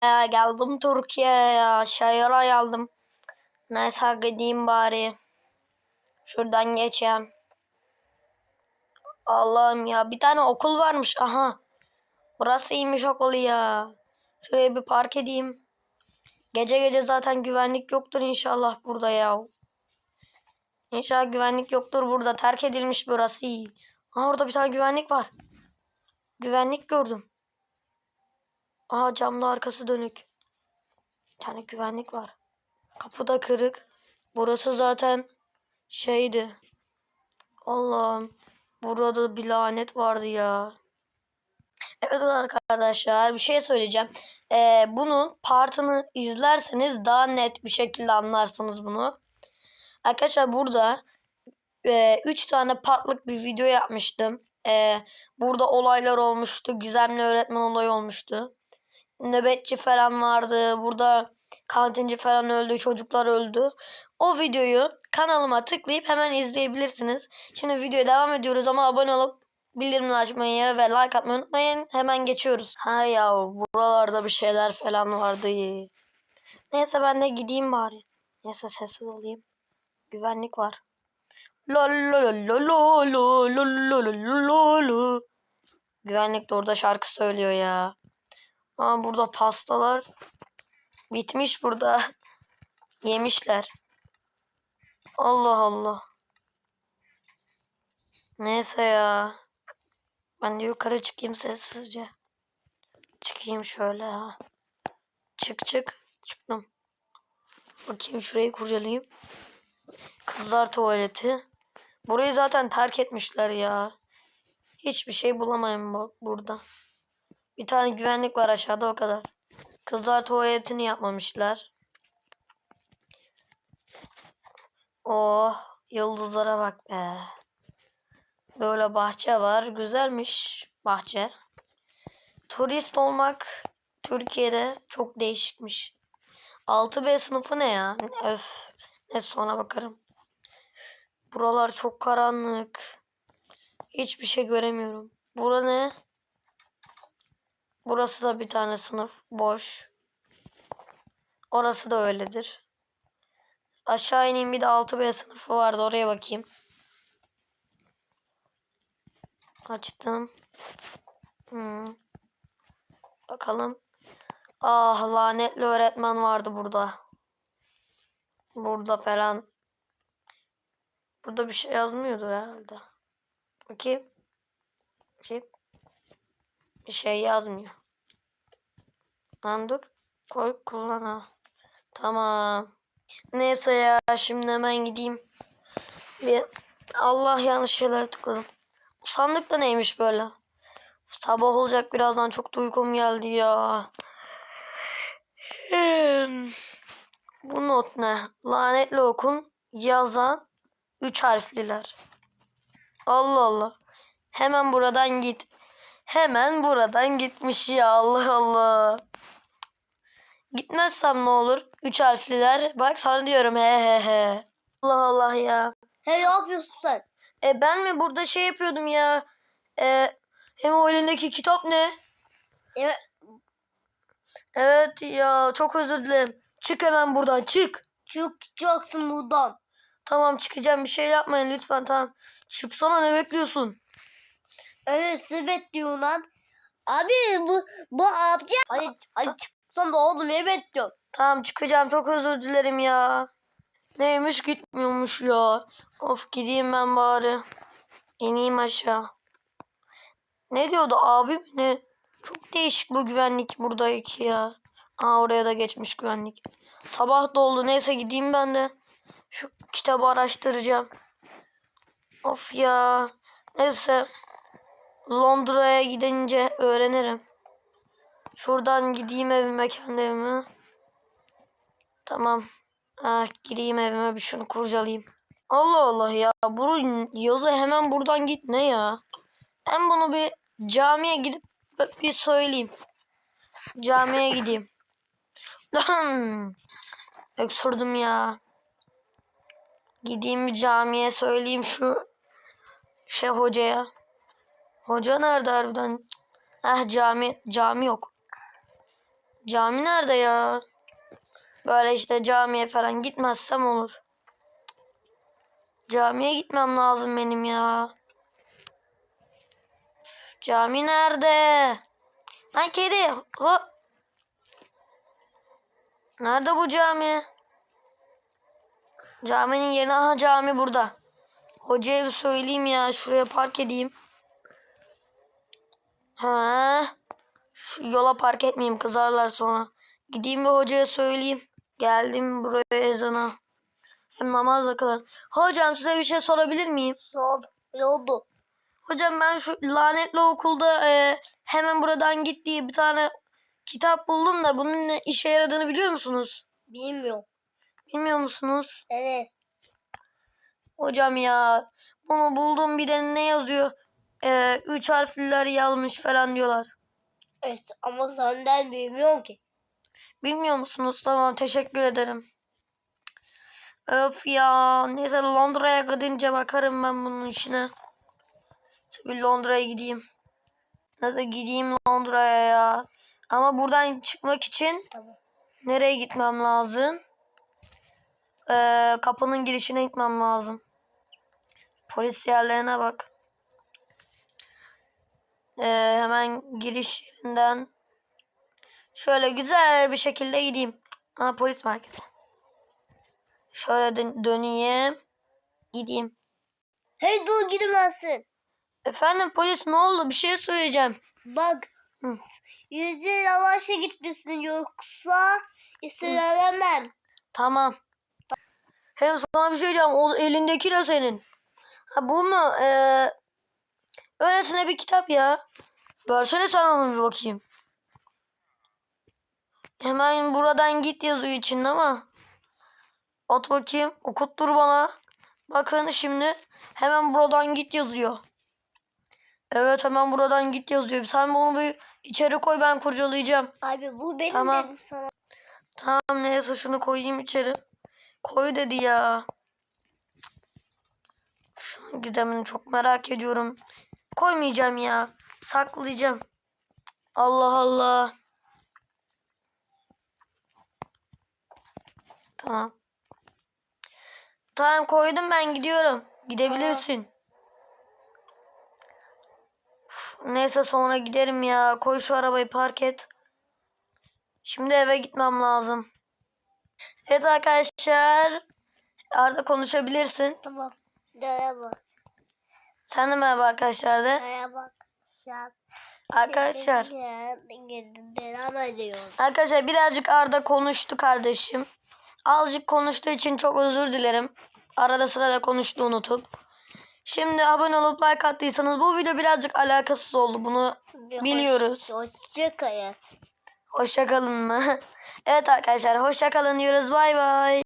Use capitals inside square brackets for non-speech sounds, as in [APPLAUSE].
geldim Türkiye'ye. Şehire geldim. Neyse gideyim bari. Şuradan geçeyim. Allah'ım ya bir tane okul varmış. Aha. Burası iyiymiş okul ya. Şuraya bir park edeyim. Gece gece zaten güvenlik yoktur inşallah burada ya. İnşallah güvenlik yoktur burada. Terk edilmiş burası iyi. Aha orada bir tane güvenlik var. Güvenlik gördüm. Aha camda arkası dönük. Bir tane güvenlik var. Kapı da kırık. Burası zaten şeydi. Allah'ım. Burada bir lanet vardı ya. Evet arkadaşlar bir şey söyleyeceğim. Ee, bunun partını izlerseniz daha net bir şekilde anlarsınız bunu. Arkadaşlar burada 3 tane partlık bir video yapmıştım. Ee, burada olaylar olmuştu. Gizemli öğretmen olayı olmuştu. Nöbetçi falan vardı. Burada kantinci falan öldü. Çocuklar öldü. O videoyu kanalıma tıklayıp hemen izleyebilirsiniz. Şimdi videoya devam ediyoruz ama abone olup bildirimleri açmayı ve like atmayı unutmayın. Hemen geçiyoruz. Ha ya buralarda bir şeyler falan vardı. Neyse ben de gideyim bari. Neyse sessiz olayım. Güvenlik var. La. Güvenlik de orada şarkı söylüyor ya. Aa burada pastalar bitmiş burada. [LAUGHS] Yemişler. Allah Allah. Neyse ya. Ben de yukarı çıkayım sessizce. Çıkayım şöyle ha. Çık çık. Çıktım. Bakayım şurayı kurcalayayım. Kızlar tuvaleti. Burayı zaten terk etmişler ya. Hiçbir şey bulamayın bu, burada. Bir tane güvenlik var aşağıda o kadar. Kızlar tuvaletini yapmamışlar. Oh yıldızlara bak be. Böyle bahçe var. Güzelmiş bahçe. Turist olmak Türkiye'de çok değişikmiş. 6B sınıfı ne ya? Öf. Ne sonra bakarım. Buralar çok karanlık. Hiçbir şey göremiyorum. Bura ne? Burası da bir tane sınıf. Boş. Orası da öyledir. Aşağı ineyim bir de 6B sınıfı vardı. Oraya bakayım. Açtım. Hmm. Bakalım. Ah lanetli öğretmen vardı burada. Burada falan. Burada bir şey yazmıyordur herhalde. Bakayım. Bakayım. Şey yazmıyor. Lan dur. Koy kullan ha. Tamam. Neyse ya şimdi hemen gideyim. Bir Allah yanlış şeyler tıkladım. Bu sandık da neymiş böyle? Sabah olacak birazdan çok da uykum geldi ya. Hmm. Bu not ne? Lanetli okun yazan üç harfliler. Allah Allah. Hemen buradan git. Hemen buradan gitmiş ya Allah Allah. Gitmezsem ne olur? Üç harfliler. Bak sana diyorum he he he. Allah Allah ya. Hey ne yapıyorsun sen? E ben mi burada şey yapıyordum ya? E, hem o elindeki kitap ne? Evet. Evet ya çok özür dilerim. Çık hemen buradan çık. Çıkacaksın buradan. Tamam çıkacağım bir şey yapmayın lütfen tamam. Çıksana ne bekliyorsun? Evet evet diyor lan. Abi bu bu yapacak. Hadi hadi çıksan da oğlum ne bekliyorsun? Tamam çıkacağım çok özür dilerim ya. Neymiş gitmiyormuş ya. Of gideyim ben bari. İneyim aşağı. Ne diyordu abi ne? Çok değişik bu güvenlik buradaki ya. Aa oraya da geçmiş güvenlik. Sabah da oldu neyse gideyim ben de. Şu kitabı araştıracağım. Of ya. Neyse. Londra'ya gidince öğrenirim. Şuradan gideyim evime kendi evime. Tamam. Ah, gireyim evime bir şunu kurcalayayım. Allah Allah ya. Bu yazı hemen buradan git ne ya? Ben bunu bir camiye gidip bir söyleyeyim. Camiye gideyim. Öksürdüm ya. Gideyim bir camiye söyleyeyim şu şey hocaya. Hoca nerede harbiden? Eh cami cami yok. Cami nerede ya? Böyle işte camiye falan gitmezsem olur. Camiye gitmem lazım benim ya. Cami nerede? Lan kedi. Hop. Nerede bu cami? Caminin yerine aha cami burada. Hocaya bir söyleyeyim ya. Şuraya park edeyim. Ha. Şu yola park etmeyeyim kızarlar sonra. Gideyim bir hocaya söyleyeyim. Geldim buraya ezana. Hem namaz da kılarım. Hocam size bir şey sorabilir miyim? Sol. Ne oldu? Hocam ben şu lanetli okulda e, hemen buradan git diye bir tane kitap buldum da bunun ne işe yaradığını biliyor musunuz? Bilmiyorum. Bilmiyor musunuz? Evet. Hocam ya bunu buldum bir de ne yazıyor? E, üç harfliler yazmış falan diyorlar. Evet ama senden bilmiyorum ki. Bilmiyor musunuz? Tamam teşekkür ederim. Öf ya. Neyse Londra'ya gidince bakarım ben bunun işine. Tabii Londra'ya gideyim. Nasıl gideyim Londra'ya ya? Ama buradan çıkmak için Tamam. nereye gitmem lazım? Ee, kapının girişine gitmem lazım. Polis yerlerine bak. Ee, hemen giriş yerinden şöyle güzel bir şekilde gideyim. Ha polis marketi. Şöyle dön- döneyim. Gideyim. Hey dur gidemezsin. Efendim polis ne oldu? Bir şey söyleyeceğim. Bak. Hı. Yüzü yavaşa gitmişsin yoksa istenemem. Tamam. Hem sana bir şey diyeceğim. O elindeki de senin. Ha bu mu? Ee, öylesine bir kitap ya. Versene sen onu bir bakayım. Hemen buradan git yazıyor içinde ama. At bakayım. Okuttur bana. Bakın şimdi. Hemen buradan git yazıyor. Evet hemen buradan git yazıyor. Sen bunu bir içeri koy ben kurcalayacağım. Abi bu benim Tamam. dedim sana. Tamam neyse şunu koyayım içeri. Koy dedi ya. Şunun gizemini çok merak ediyorum. Koymayacağım ya. Saklayacağım. Allah Allah. Tamam. Tamam koydum ben gidiyorum. Gidebilirsin. Uf, Neyse sonra giderim ya. Koy şu arabayı park et. Şimdi eve gitmem lazım. Evet arkadaşlar. Arda konuşabilirsin. Tamam. Merhaba. Sen de merhaba arkadaşlar de. Merhaba. Arkadaşlar. Ediyorum. Arkadaşlar birazcık Arda konuştu kardeşim. Azıcık konuştuğu için çok özür dilerim. Arada sırada konuştu unutup. Şimdi abone olup like attıysanız bu video birazcık alakasız oldu. Bunu Biliyoruz. Hoşçakalın. hoşça kalın mı? [LAUGHS] evet arkadaşlar hoşça kalın diyoruz. Bay bay.